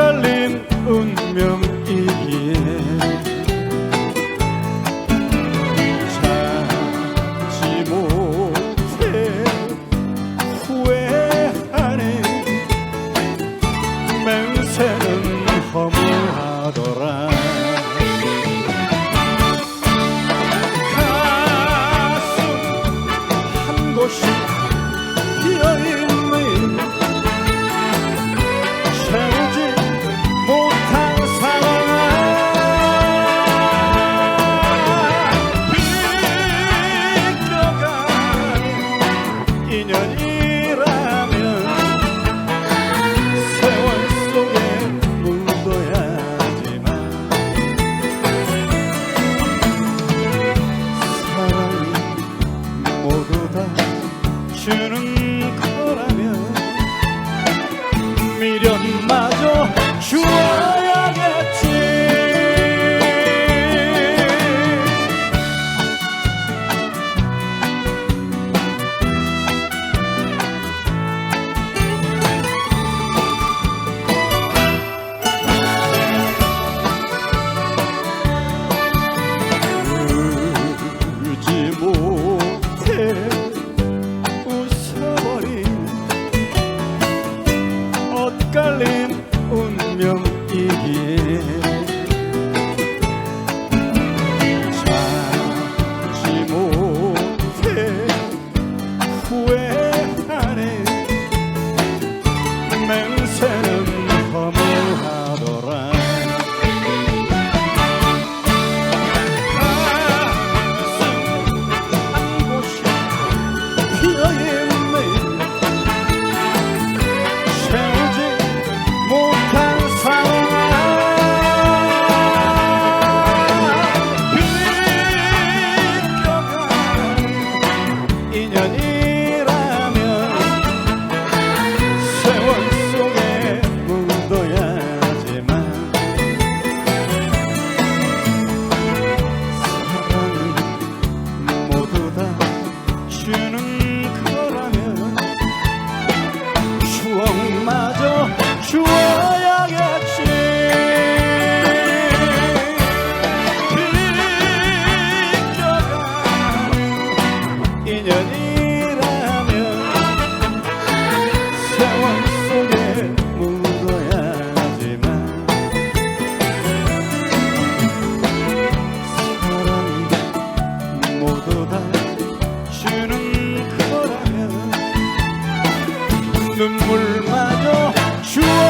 엇갈린 운명이기에 엇갈린 운명이기에 인연이라면 세월 속에 묻어야지만 사랑은 모두 다 주는 거라면 추억마저 추억 눈물마저 주워